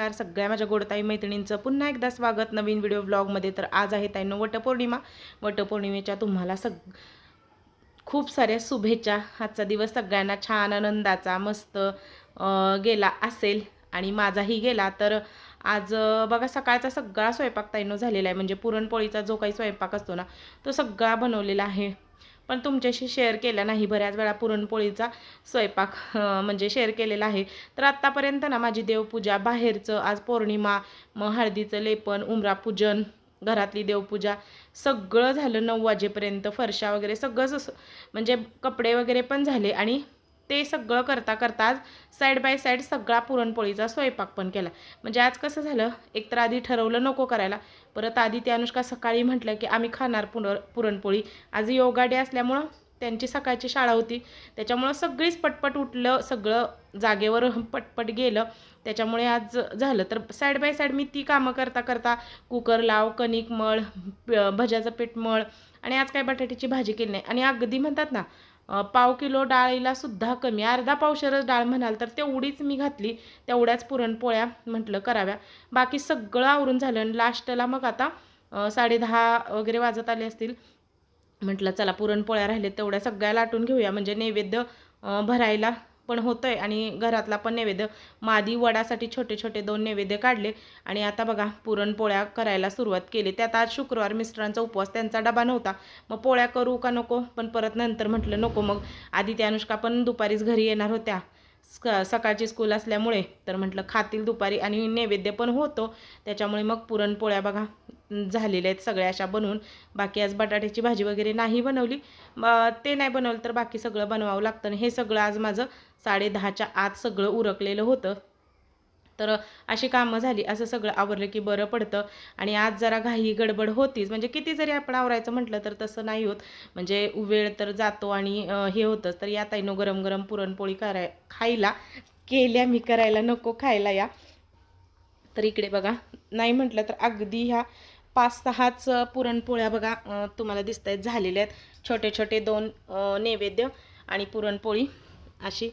नमस्कार. सगळ्या माझ्या गोडताई मैत्रिणींचं पुन्हा एकदा स्वागत नवीन व्हिडिओ ब्लॉगमध्ये तर आज आहे ताईनो वटपौर्णिमा. वटपौर्णिमेच्या तुम्हाला सग खूप साऱ्या शुभेच्छा. आजचा दिवस सगळ्यांना छान आनंदाचा मस्त गेला असेल आणि माझाही गेला. तर आज बघा सकाळचा सगळा स्वयंपाक ताईनो झालेला आहे. म्हणजे पुरणपोळीचा जो काही स्वयंपाक असतो ना तो सगळा बनवलेला आहे. पण तुमच्याशी शेअर केला नाही. बऱ्याच वेळा पुरणपोळीचा स्वयंपाक म्हणजे शेअर केलेला आहे. तर आत्तापर्यंत ना माझी देवपूजा बाहेरचं आज पौर्णिमा मग हळदीचं लेपन उमरा पूजन घरातली देवपूजा सगळं झालं नऊ वाजेपर्यंत फरशा वगैरे सगळंच असं म्हणजे कपडे वगैरे पण झाले आणि ते सगळं करता करता आज साईड बाय साईड सगळा पुरणपोळीचा स्वयंपाक पण केला. म्हणजे आज कसं झालं एकतर आधी ठरवलं नको करायला परत आधी ते अनुष्का सकाळी म्हटलं की आम्ही खाणार पुर पुरणपोळी. आज योगा डे असल्यामुळं त्यांची सकाळची शाळा होती. त्याच्यामुळं सगळीच पटपट उठलं सगळं जागेवर पटपट गेलं. त्याच्यामुळे आज झालं. तर साईड बाय साईड मी ती कामं करता करता कुकर लाव कणिक मळ भज्याचं पीठ मळ आणि आज काय बटाट्याची भाजी केली नाही. आणि अगदी म्हणतात ना पाव किलो डाळीला सुद्धा कमी. अर्धा पावशरच डाळ म्हणाल तर तेवढीच मी घातली तेवढ्याच पुरणपोळ्या म्हटलं कराव्या. बाकी सगळं आवरून झालं आणि लास्टला मग आता साडे साडेदहा वगैरे वाजत आले असतील म्हटलं चला पुरणपोळ्या राहिल्या तेवढ्या सगळ्या लाटून घेऊया. म्हणजे नैवेद्य भरायला पण होतं आहे आणि घरातला पण नैवेद्य. मादी वडासाठी छोटे छोटे दोन नैवेद्य काढले आणि आता बघा पुरणपोळ्या करायला सुरुवात केली. त्यात आज शुक्रवार मिस्टरांचा उपवास त्यांचा डबा नव्हता. मग पोळ्या करू का नको? पण परत नंतर म्हटलं नको मग. आधी त्या अनुष्का पण दुपारीच घरी येणार होत्या. स्क सकाळची स्कूल असल्यामुळे तर म्हटलं खातील दुपारी आणि नैवेद्य पण होतो. त्याच्यामुळे मग पुरणपोळ्या बघा झालेल्या आहेत सगळ्या अशा बनवून. बाकी आज बटाट्याची भाजी वगैरे नाही बनवली. ते नाही बनवलं तर बाकी सगळं बनवावं लागतं. आणि हे सगळं आज माझं साडेदहाच्या आत सगळं उरकलेलं होतं. तर अशी कामं झाली असं सगळं आवरलं की बरं पडतं. आणि आज जरा घाई गडबड होतीच. म्हणजे किती जरी आपण आवरायचं म्हटलं तर तसं नाही होत. म्हणजे वेळ तर जातो आणि हे होतंच. तर या ताईनं गरम गरम पुरणपोळी कराय खायला. केल्या मी करायला नको खायला या. तर इकडे बघा नाही म्हटलं तर अगदी ह्या पाच सहाच पुरणपोळ्या बघा तुम्हाला दिसत आहेत झालेल्या आहेत. छोटे छोटे दोन नैवेद्य आणि पुरणपोळी अशी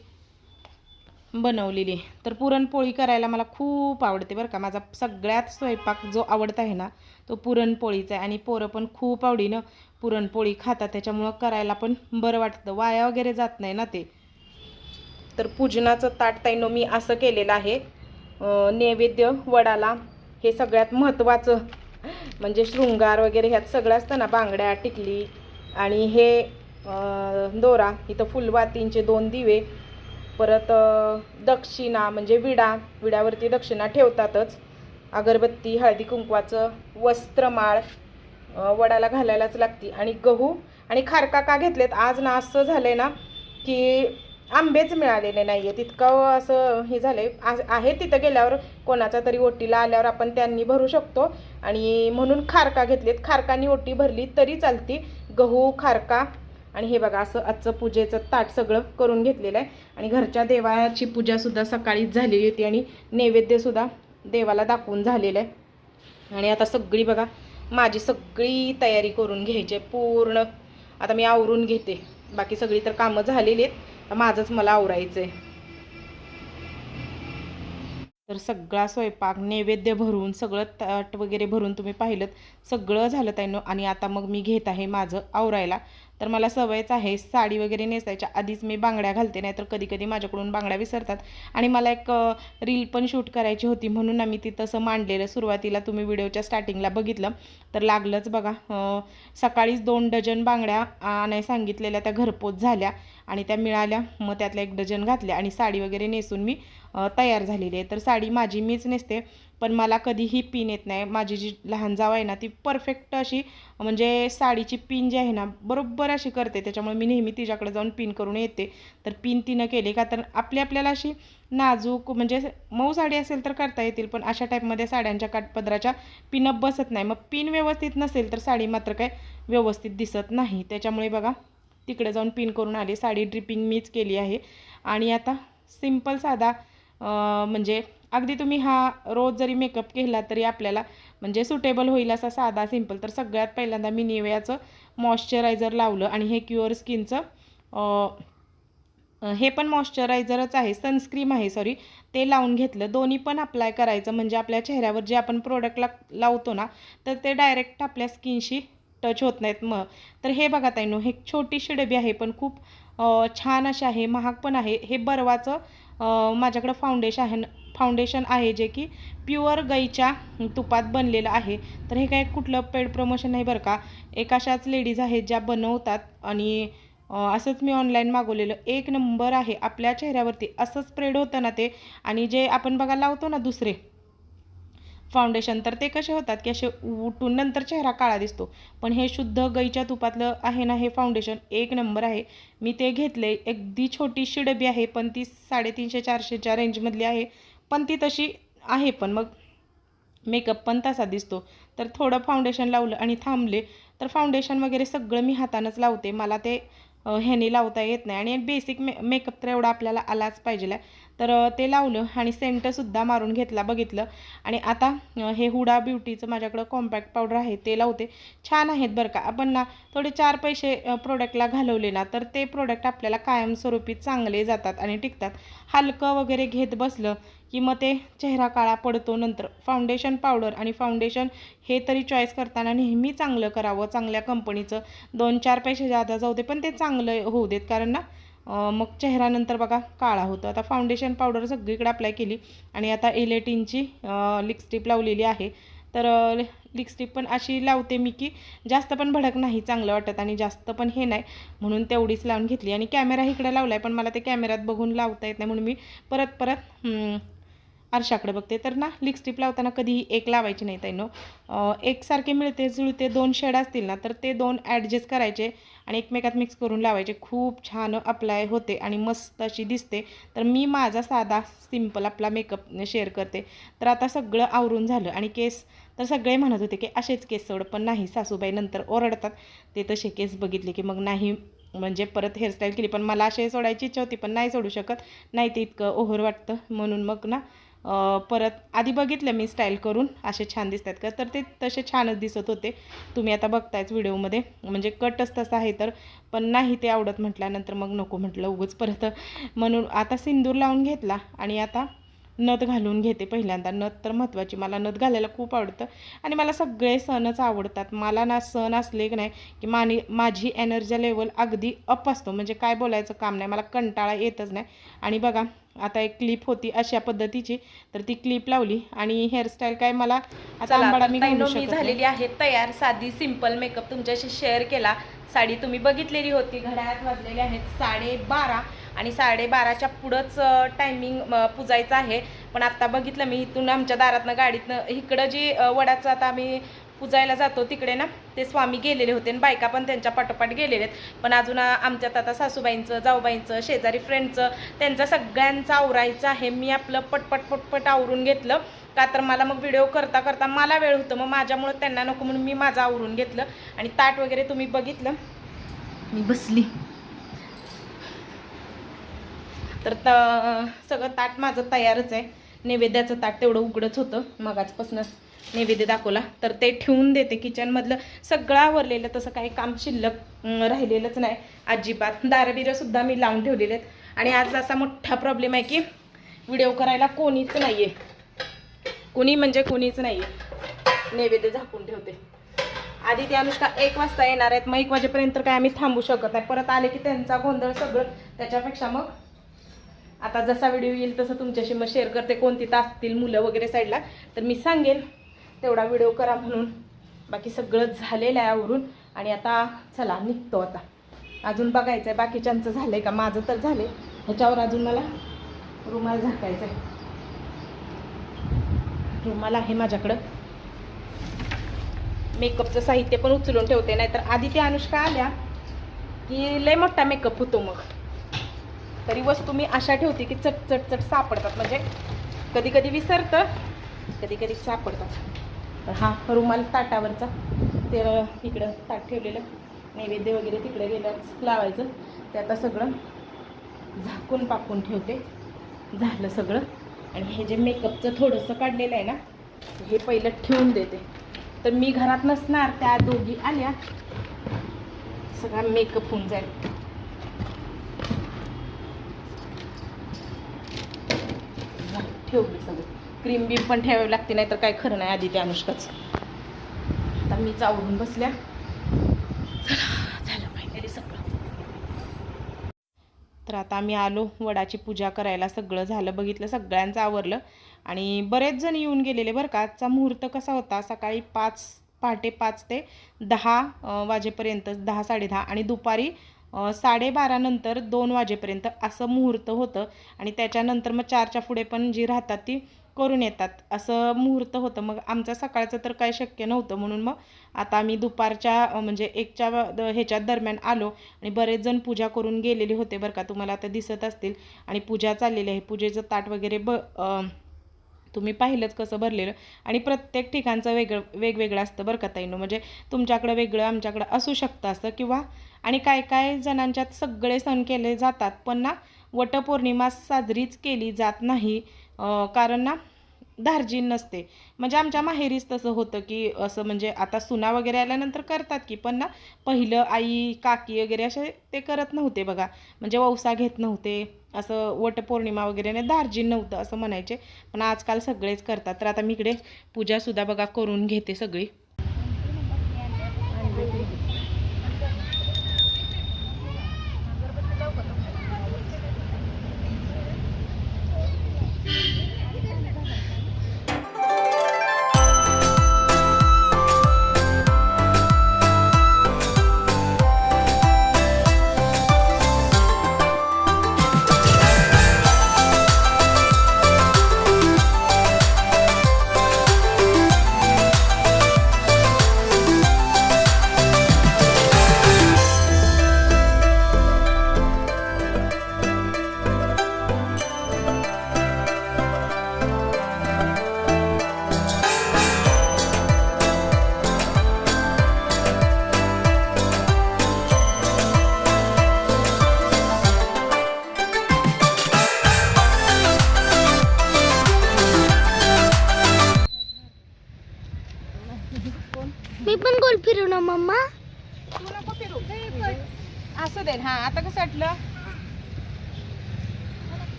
बनवलेली. तर पुरणपोळी करायला मला खूप आवडते बरं का. माझा सगळ्यात स्वयंपाक जो आवडता आहे ना तो पुरणपोळीचा आहे. आणि पोरं पण खूप आवडीनं पुरणपोळी खातात. त्याच्यामुळं करायला पण बरं वाटतं. वाया वगैरे जात नाही ना ते. तर पूजनाचं ताट ताईनं मी असं केलेलं आहे. नैवेद्य वडाला हे सगळ्यात महत्त्वाचं. म्हणजे शृंगार वगैरे ह्यात सगळं असतं ना बांगड्या टिकली आणि हे दोरा इथं फुलवातींचे दोन दिवे परत दक्षिणा म्हणजे विडा विड्यावरती दक्षिणा ठेवतातच. अगरबत्ती हळदी कुंकवाचं वस्त्रमाळ वडाला घालायलाच लागते. आणि गहू आणि खारका का घेतलेत? आज ना असं झालंय ना की आंबेच मिळालेले नाही आहेत इतकं असं हे झालं आज आहे तिथं गेल्यावर कोणाचा तरी ओटीला आल्यावर आपण त्यांनी भरू शकतो. आणि म्हणून खारका घेतलेत. खारकानी ओटी भरली तरी चालती. गहू खारका आणि हे बघा असं आजचं पूजेचं ताट सगळं करून घेतलेलं आहे. आणि घरच्या देवाची पूजासुद्धा सकाळीच झालेली होती आणि नैवेद्यसुद्धा देवाला दाखवून झालेलं आहे. आणि आता सगळी बघा माझी सगळी तयारी करून घ्यायची आहे पूर्ण. आता मी आवरून घेते. बाकी सगळी तर कामं झालेली आहेत. माझंच मला आवरायचं आहे तर सगळा स्वयंपाक नैवेद्य भरून सगळं ताट वगैरे भरून तुम्ही पाहिलं सगळं झालं त्यानं आणि आता मग मी घेत आहे माझं आवरायला. तर मला सवयच आहे साडी वगैरे नेसायच्या आधीच मी बांगड्या घालते नाही तर कधी कधी माझ्याकडून बांगड्या विसरतात. आणि मला एक रील पण शूट करायची होती म्हणून आम्ही ती तसं मांडलेलं. सुरुवातीला तुम्ही व्हिडिओच्या स्टार्टिंगला बघितलं तर लागलंच बघा. सकाळीच दोन डझन बांगड्या आणाय सांगितलेल्या त्या घरपोच झाल्या. आणि त्या मिळाल्या. मग त्यातल्या एक डझन घातल्या आणि साडी वगैरे नेसून मी तयार झालेली आहे. तर साडी माझी मीच नेसते पण मला कधीही पिन येत नाही. माझी जी लहान जाव आहे ना ती परफेक्ट अशी म्हणजे साडीची पिन जी आहे ना बरोबर अशी करते. त्याच्यामुळे मी नेहमी तिच्याकडे जाऊन पिन करून येते. तर पिन तिनं केली का तर आपली आपल्याला अशी नाजूक म्हणजे मऊ साडी असेल तर करता येतील पण अशा टाईपमध्ये साड्यांच्या काटपदराच्या पिनअप बसत नाही. मग पिन व्यवस्थित नसेल तर साडी मात्र काय व्यवस्थित दिसत नाही. त्याच्यामुळे बघा तिकडे जाऊन पिन करून आले. साडी ड्रिपिंग मीच केली आहे. आणि आता सिंपल साधा म्हणजे अगदी तुम्ही हा रोज जरी मेकअप केला तरी आपल्याला म्हणजे सुटेबल होईल असा साधा सिंपल तर सगळ्यात पहिल्यांदा मी निव्याचं मॉइश्चरायझर लावलं आणि हे क्युअर स्किनचं हे पण मॉइश्चरायझरच आहे. सनस्क्रीम आहे सॉरी ते लावून घेतलं. दोन्ही पण अप्लाय करायचं. म्हणजे आपल्या चेहऱ्यावर जे आपण प्रोडक्ट ला लावतो ना तर ते डायरेक्ट आपल्या स्किनशी टच होत नाहीत मग. तर हे बघा ताईनो हे छोटीशी डबी आहे पण खूप छान अशी आहे महाग पण आहे. हे बर्वाचं माझ्याकडं फाउंडेशन आहे फाउंडेशन आहे जे की प्युअर गाईच्या तुपात बनलेलं आहे. तर हे काय कुठलं पेड प्रमोशन नाही बरं का? एक अशाच लेडीज आहेत ज्या बनवतात आणि असंच मी ऑनलाईन मागवलेलं. एक नंबर आहे आपल्या चेहऱ्यावरती असं स्प्रेड होतं ना ते. आणि जे आपण बघा लावतो ना दुसरे फाउंडेशन तर ते कसे होतात की असे उठून नंतर चेहरा काळा दिसतो. पण हे शुद्ध गाईच्या तुपातलं आहे ना हे फाउंडेशन एक नंबर आहे. मी ते घेतले अगदी छोटीशी डबी आहे पण ती साडेतीनशे चारशेच्या रेंजमधली आहे. पण ती तशी आहे पण मग मेकअप पण तसा दिसतो. तर थोडं फाउंडेशन लावलं आणि थांबले. तर फाउंडेशन वगैरे सगळं मी हातानंच लावते. मला ते ह्याने लावता येत नाही. आणि बेसिक मे मेकअप तर एवढा आपल्याला आलाच पाहिजे तर ते लावलं आणि सेंटसुद्धा मारून घेतला बघितलं. आणि आता हे हुडा ब्युटीचं माझ्याकडं कॉम्पॅक्ट पावडर आहे ते लावते. छान आहेत बरं का. आपण ना थोडे चार पैसे प्रोडक्टला घालवले ना तर ते प्रोडक्ट आपल्याला कायमस्वरूपी चांगले जातात आणि टिकतात. हलकं वगैरे घेत बसलं की मग ते चेहरा काळा पडतो नंतर. फाउंडेशन पावडर आणि फाउंडेशन हे तरी चॉईस करताना नेहमी चांगलं करावं चांगल्या कंपनीचं दोन चार पैसे जादा जाऊ दे पण ते चांगलं होऊ देत. कारण ना मग चेहरा नंतर बघा काळा होतो. आता फाउंडेशन पावडर सगळीकडे अप्लाय केली आणि आता इलेटिनची लिपस्टिप लावलेली आहे. तर लिपस्टिक पण अशी लावते मी की जास्त पण भडक नाही चांगलं वाटत आणि जास्त पण हे नाही. म्हणून तेवढीच लावून घेतली. आणि कॅमेरा इकडे लावला आहे पण मला ते कॅमेऱ्यात बघून लावता येत नाही. म्हणून मी परत परत आरशाकडे बघते. तर ना लिपस्टिक लावताना कधीही एक लावायची नाही ताईनो. एकसारखे मिळते जुळते दोन शेड असतील ना तर ते दोन ॲडजस्ट करायचे आणि एकमेकात मिक्स करून लावायचे. खूप छान अप्लाय होते आणि मस्त अशी दिसते. तर मी माझा साधा सिंपल आपला मेकअप शेअर करते. तर आता सगळं आवरून झालं आणि केस तर सगळे म्हणत होते की असेच केस सोड पण नाही सासूबाई नंतर ओरडतात. ते तसे केस बघितले की मग नाही म्हणजे परत हेअरस्टाईल केली. पण मला असे सोडायची इच्छा होती पण नाही सोडू शकत. नाही ते इतकं ओव्हर वाटतं. म्हणून मग ना परत आधी बघितलं मी स्टाईल करून असे छान दिसतात का? तर ते तसे छानच दिसत होते. तुम्ही आता बघतायच व्हिडिओमध्ये. म्हणजे कटच तसं आहे तर पण नाही ते आवडत म्हटल्यानंतर मग नको म्हटलं उगच परत. म्हणून आता सिंदूर लावून घेतला आणि आता नथ घालून घेते पहिल्यांदा. नथ तर महत्त्वाची. मला नथ घालायला खूप आवडतं. आणि मला सगळे सणच आवडतात. मला ना सण असले की नाही की मानी माझी एनर्जी लेवल अगदी अप असतो. म्हणजे काय बोलायचं काम नाही. मला कंटाळा येतच नाही. आणि बघा आता एक क्लिप होती अशा पद्धतीची. तर ती क्लिप लावली आणि हेअरस्टाईल काय मला आता आंबाडा मी. झालेली आहे तयार साधी सिंपल मेकअप तुमच्याशी शेअर केला. साडी तुम्ही बघितलेली होती घड्याळात वाजलेले आहेत साडेबारा आणि साडेबाराच्या पुढंच टायमिंग पुजायचं आहे. पण आता बघितलं मी इथून आमच्या दारातनं गाडीतनं इकडं जी वडाचं आता आम्ही पुजायला जातो तिकडे ना ते स्वामी गेलेले होते आणि बायका पण त्यांच्या पाठोपाठ गेलेले आहेत. पण अजून आमच्यात आता सासूबाईंचं जाऊबाईंचं शेजारी फ्रेंडचं त्यांचं सगळ्यांचं आवरायचं आहे. मी आपलं पटपट पटपट आवरून घेतलं. का तर मला मग व्हिडिओ करता करता मला वेळ होतं. मग माझ्यामुळं त्यांना नको म्हणून मी माझं आवरून घेतलं. आणि ताट वगैरे तुम्ही बघितलं? मी बसली. तर त सगळं ताट माझं तयारच आहे. नैवेद्याचं ताट तेवढं उघडंच होतं. मगाचपासूनच नैवेद्य दाखवला तर ते ठेवून देते किचनमधलं सगळं आवरलेलं तसं काही काम शिल्लक राहिलेलंच नाही. अजिबात. दारबिरंसुद्धा मी लावून ठेवलेले आहेत. आणि आज असा मोठा प्रॉब्लेम आहे की व्हिडिओ करायला कोणीच नाही आहे कोणी म्हणजे कोणीच नाही आहे नैवेद्य झाकून ठेवते. आधी ते अनुष्का एक वाजता येणार आहेत. मग एक वाजेपर्यंत काय आम्ही थांबू शकत नाही. परत आले की त्यांचा गोंधळ सगळं. त्याच्यापेक्षा मग आता जसा व्हिडिओ येईल तसं तुमच्याशी मग शेअर करते. कोणती असतील मुलं वगैरे साईडला तर मी सांगेन. तेवढा व्हिडिओ करा म्हणून. बाकी सगळं झालेलं आहे आवरून. आणि आता चला निघतो आता. अजून बघायचं आहे बाकीच्यांचं झालं आहे का? माझं तर झाले ह्याच्यावर अजून मला रुमाल झाकायचा आहे रुमाल आहे माझ्याकडं. मेकअपचं साहित्य पण उचलून ठेवते नाहीतर आधी त्या अनुष्का आल्या की लय मोठा मेकअप होतो मग. तरी वस्तू मी अशा ठेवते की चट चट चट सापडतात. म्हणजे कधी कधी विसरतं कधी कधी सापडतात. तर हा रुमाल ताटावरचा. ते तिकडं ताट ठेवलेलं. नैवेद्य वगैरे तिकडे गेल्याच लावायचं. ते आता सगळं झाकून पाकून ठेवते. झालं सगळं. आणि हे जे मेकअपचं थोडंसं काढलेलं आहे ना हे पहिलं ठेवून देते. तर मी घरात नसणार त्या दोघी आल्या. सगळा मेकअप होऊन जाईल. ठेवली सगळं. क्रीम बीम पण ठेवावी लागते नाही तर काय खरं नाही आधी त्या अनुष्काच. आता मी चावरून बसल्या. चला झालं फायनली सगळं. तर आता आम्ही आलो वडाची पूजा करायला सगळं झालं बघितलं सगळ्यांचं आवरलं. आणि बरेच जण येऊन गेलेले बरं का आजचा मुहूर्त कसा होता? सकाळी पाच पहाटे पाच ते दहा वाजेपर्यंत दहा साडेदहा आणि दुपारी साडेबारानंतर दोन वाजेपर्यंत असं मुहूर्त होतं. आणि त्याच्यानंतर मग चारच्या पुढे पण जी राहतात ती करून येतात. असं मुहूर्त होतं. मग आमचं सकाळचं तर काय शक्य नव्हतं. म्हणून मग आता आम्ही दुपारच्या म्हणजे एकच्या ह्याच्या द- ह्याच्यात दरम्यान आलो आणि बरेच जण पूजा करून गेलेले होते बरं का. तुम्हाला आता दिसत असतील. आणि पूजा चाललेली आहे. पूजेचं ताट वगैरे ब तुम्ही पाहिलंच कसं भरलेलं. आणि प्रत्येक ठिकाणचं वेगळं वेगवेगळं असतं बरं का ताईनं. म्हणजे तुमच्याकडं वेगळं आमच्याकडं असू शकतं असं. किंवा आणि काय काय जणांच्यात सगळे सण केले जातात. पण ना वटपौर्णिमा साजरीच केली जात नाही. कारण ना धार्जिन नसते. म्हणजे आमच्या माहेरीच तसं होतं की असं म्हणजे आता सुना वगैरे आल्यानंतर करतात की पण ना पहिलं आई काकी वगैरे असे ते करत नव्हते बघा. म्हणजे वौसा घेत नव्हते. असं वटपौर्णिमा वगैरे नाही धार्जिन नव्हतं असं म्हणायचे. पण आजकाल सगळेच करतात. तर आता मी इकडे पूजासुद्धा बघा करून घेते सगळी.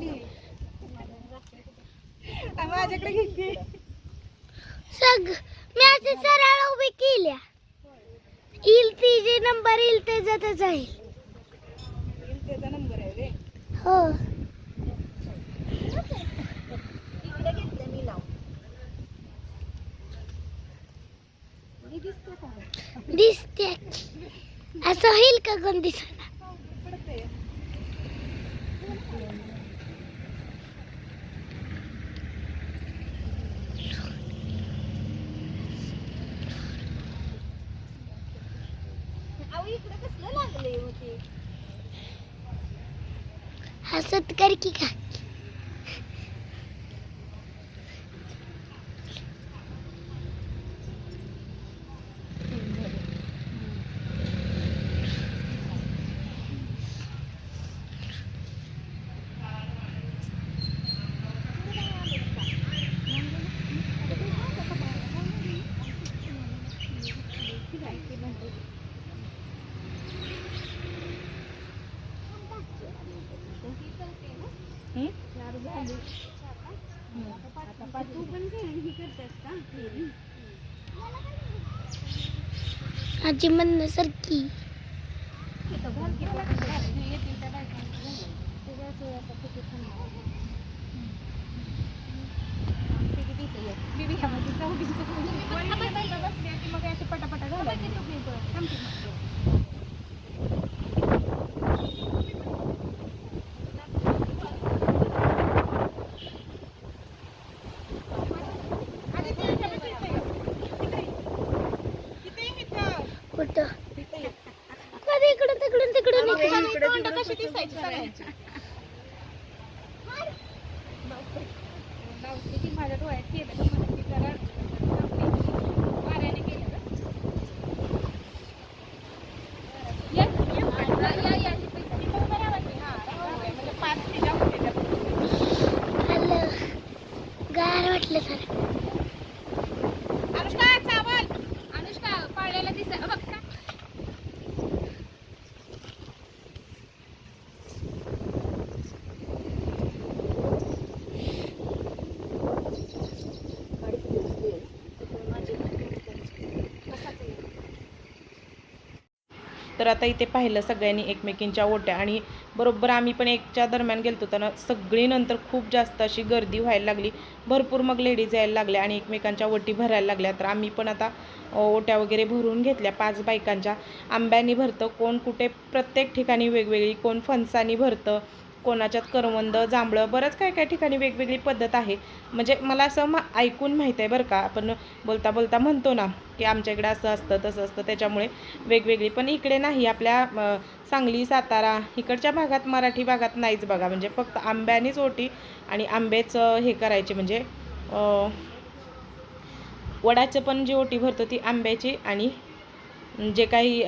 आली. माझ्याकडे घेतली सग मी असे सरळ उभी केल्या. येईल ती जे नंबर येईल ते जात जाईल. त्याचा नंबर आहे रे. हो. इकडे घेतले मी लावून दिसते असं होईल का कोण दिसणार हसत कर की का? आजी म्हणणं अशी पटापटा घालायची. आणि ते ह्याच्यापाशी इथे. इथे. इथे, इथे. तोंड कशी दिसायची सगळ्यांची माझ्या डोळ्यात केलं तर मला ती जरा वाऱ्याने केलं गं. या, या, या, या, या. ती पण बरोबर आहे. हा, राहू दे. म्हणजे पाच तिच्या होते. त्या. गार वाटलं सर अनुष्का चावल अनुष्का पाळलेला दिसा बघ का तर आता इथे पाहिलं सगळ्यांनी एकमेकींच्या ओट्या आणि बरोबर आम्ही पण एकच्या दरम्यान गेलतो तर सगळी नंतर खूप जास्त अशी गर्दी व्हायला लागली. भरपूर मग लेडीज यायला लागल्या आणि एकमेकांच्या ओटी भरायला लागल्या. तर आम्ही पण आता ओट्या वगैरे भरून घेतल्या पाच बायकांच्या. आंब्यानी भरतं कोण कुठे प्रत्येक ठिकाणी वेगवेगळी कोण फणसानी भरतं कोणाच्यात करवंद जांभळं बरंच काय काय ठिकाणी वेगवेगळी पद्धत आहे. म्हणजे मला असं मा ऐकून माहीत आहे बरं का. आपण बोलता बोलता म्हणतो ना की आमच्या इकडं असं असतं तसं असतं त्याच्यामुळे वेगवेगळी. पण इकडे नाही आपल्या सांगली सातारा इकडच्या भागात मराठी भागात नाहीच बघा. म्हणजे फक्त आंब्यानेच ओटी आणि आंब्याचं हे करायचे. म्हणजे वडाचं पण जी ओटी भरतो ती आंब्याची आणि जे काही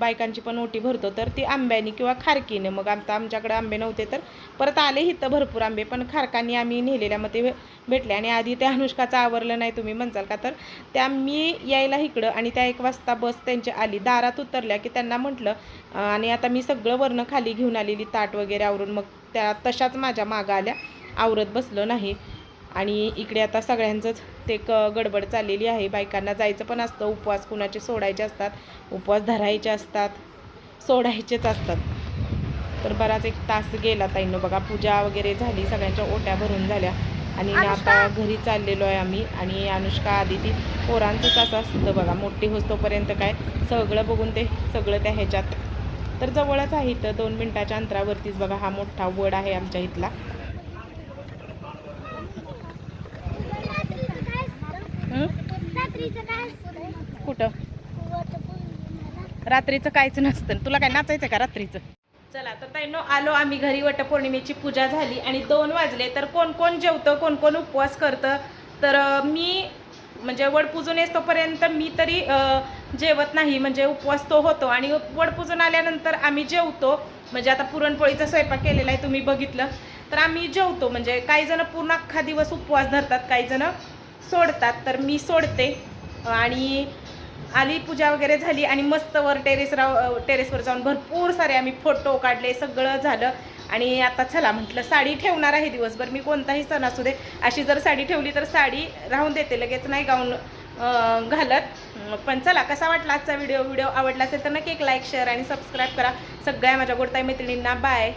बायकांची पण ओटी भरतो तर ती आंब्यानी किंवा खारकीने. मग आता आमच्याकडे आंबे नव्हते तर परत आले इथं भरपूर आंबे पण खारकांनी आम्ही नेलेल्या मग ते भे- भेटले. आणि आधी त्या अनुष्काचं आवरलं नाही तुम्ही म्हणसाल का? तर त्या मी यायला इकडं आणि त्या एक वाजता बस त्यांची आली. दारात उतरल्या की त्यांना म्हटलं आणि आता मी सगळं वरनं खाली घेऊन आलेली ताट वगैरे आवरून मग त्या तशाच माझ्या मागं आल्या. आवरत बसलो नाही. आणि इकडे आता सगळ्यांचंच ते क गडबड चाललेली आहे. बायकांना जायचं पण असतं. उपवास कुणाचे सोडायचे असतात. उपवास धरायचे असतात. सोडायचेच असतात. तर बराच एक तास गेला ताईनं. बघा पूजा वगैरे झाली. सगळ्यांच्या ओट्या भरून झाल्या. आणि आता घरी चाललेलो आहे आम्ही. आणि अनुष्का आधी ती पोरांचंच असं असतं बघा. मोठी होतोपर्यंत काय सगळं बघून ते सगळं त्या ह्याच्यात. तर जवळच आहे इथं. दोन मिनिटाच्या अंतरावरतीच बघा. हा मोठा वड आहे आमच्या इथला रात्रीचं काय असतं हं? रात्रीचं काय असतं कुठं? रात्रीचं काहीच नसतं. तुला काय नाचायचं का रात्रीचं? चला तर ताईनो आलो आम्ही घरी. वटपौर्णिमेची पूजा झाली आणि दोन वाजले. तर कोण कोण जेवतं कोण कोण उपवास करतं? तर मी म्हणजे वड पूजून येतोपर्यंत मी तरी जेवत नाही. म्हणजे उपवास तो होतो. आणि वड पूजून आल्यानंतर आम्ही जेवतो. म्हणजे आता पुरणपोळीचा स्वयंपाक केलेला आहे तुम्ही बघितलं. तर आम्ही जेवतो. म्हणजे काही जण पूर्ण अख्खा दिवस उपवास धरतात काही जण सोडतात. तर मी सोडते. आणि आली पूजा वगैरे झाली आणि मस्त वर टेरेसराव टेरेसवर जाऊन भरपूर सारे आम्ही फोटो काढले सगळं झालं. आणि आता चला म्हटलं साडी ठेवणार आहे दिवसभर मी कोणताही सण असू दे अशी जर साडी ठेवली तर साडी राहून देते लगेच नाही गाऊन घालत. पण चला कसा वाटला आजचा व्हिडिओ व्हिडिओ आवडला असेल तर नक्की एक लाईक शेअर आणि सबस्क्राईब करा. सगळ्या माझ्या गोडताई मैत्रिणींना बाय